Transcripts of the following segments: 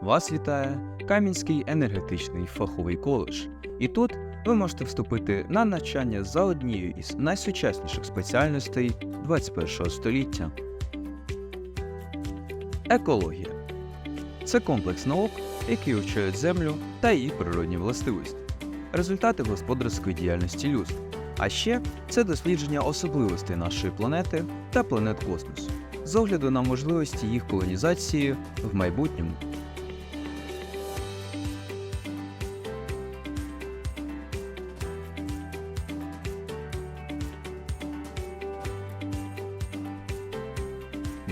Вас вітає Кам'янський енергетичний фаховий коледж. І тут ви можете вступити на навчання за однією із найсучасніших спеціальностей 21 століття. Екологія це комплекс наук, які вивчають землю та її природні властивості, результати господарської діяльності людства. А ще це дослідження особливостей нашої планети та планет космосу з огляду на можливості їх колонізації в майбутньому.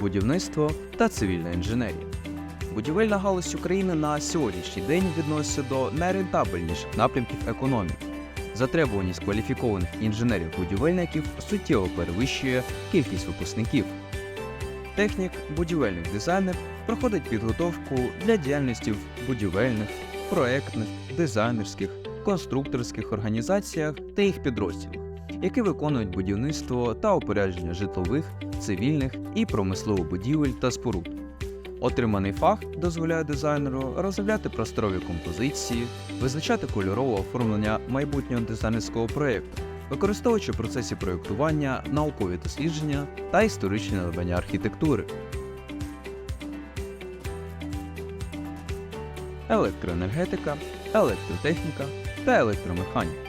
Будівництво та цивільна інженерія. Будівельна галузь України на сьогоднішній день відноситься до найрентабельніших напрямків економіки. Затребуваність кваліфікованих інженерів-будівельників суттєво перевищує кількість випускників. Технік, будівельник дизайнер проходить підготовку для діяльності в будівельних, проектних, дизайнерських, конструкторських організаціях та їх підрозділах, які виконують будівництво та опорядження житлових, цивільних і промислових будівель та споруд. Отриманий фах дозволяє дизайнеру розробляти просторові композиції, визначати кольорове оформлення майбутнього дизайнерського проєкту, використовуючи процесі проєктування наукові дослідження та історичні надбання архітектури. Електроенергетика, електротехніка та електромеханіка.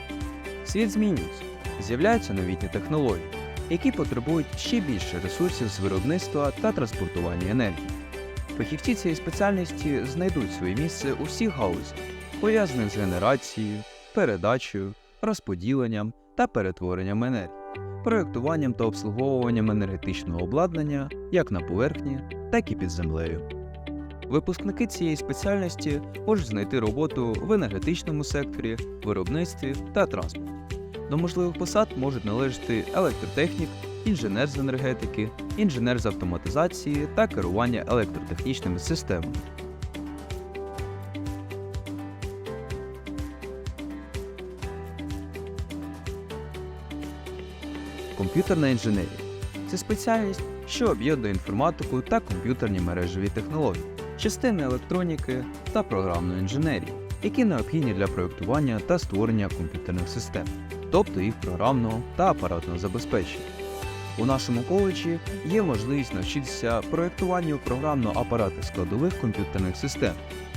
Світ змінюється, з'являються новітні технології, які потребують ще більше ресурсів з виробництва та транспортування енергії. Фахівці цієї спеціальності знайдуть своє місце у всіх галузях, пов'язаних з генерацією, передачею, розподіленням та перетворенням енергії, проєктуванням та обслуговуванням енергетичного обладнання як на поверхні, так і під землею. Випускники цієї спеціальності можуть знайти роботу в енергетичному секторі, виробництві та транспорті. До можливих посад можуть належати електротехнік, інженер з енергетики, інженер з автоматизації та керування електротехнічними системами. Комп'ютерна інженерія це спеціальність, що об'єднує інформатику та комп'ютерні мережеві технології, частини електроніки та програмної інженерії, які необхідні для проєктування та створення комп'ютерних систем, тобто їх програмного та апаратного забезпечення. У нашому коледжі є можливість навчитися проєктуванню програмно-апаратних складових комп'ютерних систем,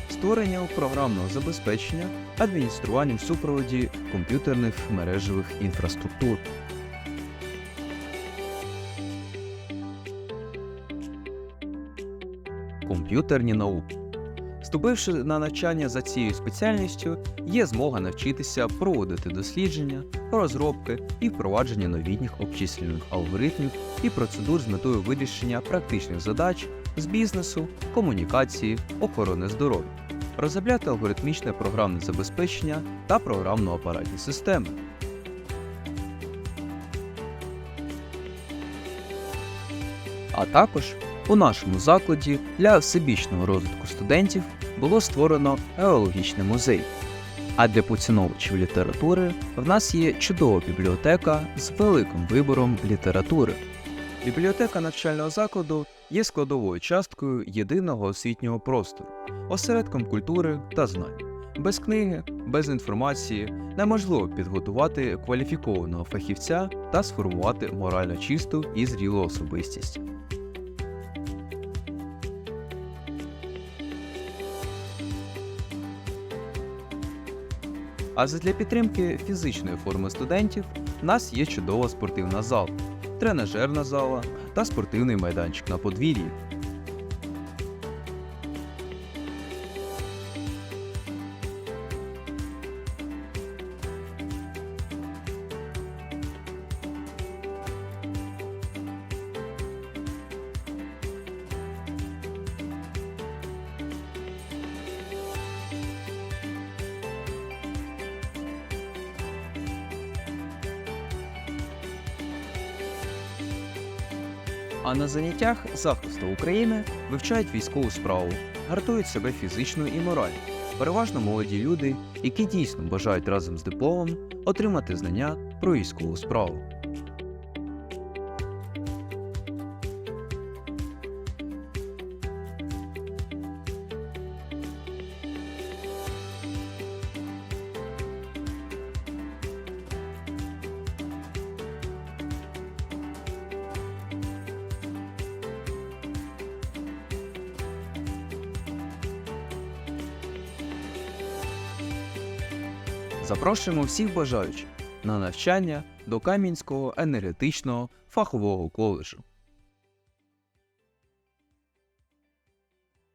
створенню програмного забезпечення, адмініструванню в супроводі комп'ютерних мережевих інфраструктур. Комп'ютерні науки. Вступивши на навчання за цією спеціальністю, є змога навчитися проводити дослідження, розробки і впровадження новітніх обчислювальних алгоритмів і процедур з метою вирішення практичних задач з бізнесу, комунікації, охорони здоров'я, розробляти алгоритмічне програмне забезпечення та програмно-апаратні системи. А також у нашому закладі для всебічного розвитку студентів було створено геологічний музей. А для поціновувачів літератури в нас є чудова бібліотека з великим вибором літератури. Бібліотека навчального закладу є складовою часткою єдиного освітнього простору, осередком культури та знань. Без книги, без інформації неможливо підготувати кваліфікованого фахівця та сформувати морально чисту і зрілу особистість. А задля підтримки фізичної форми студентів в нас є чудова спортивна зала, тренажерна зала та спортивний майданчик на подвір'ї. А на заняттях захисту України вивчають військову справу, гартують себе фізично і морально. Переважно молоді люди, які дійсно бажають разом з дипломом отримати знання про військову справу. Запрошуємо всіх бажаючих на навчання до Кам'янського енергетичного фахового коледжу.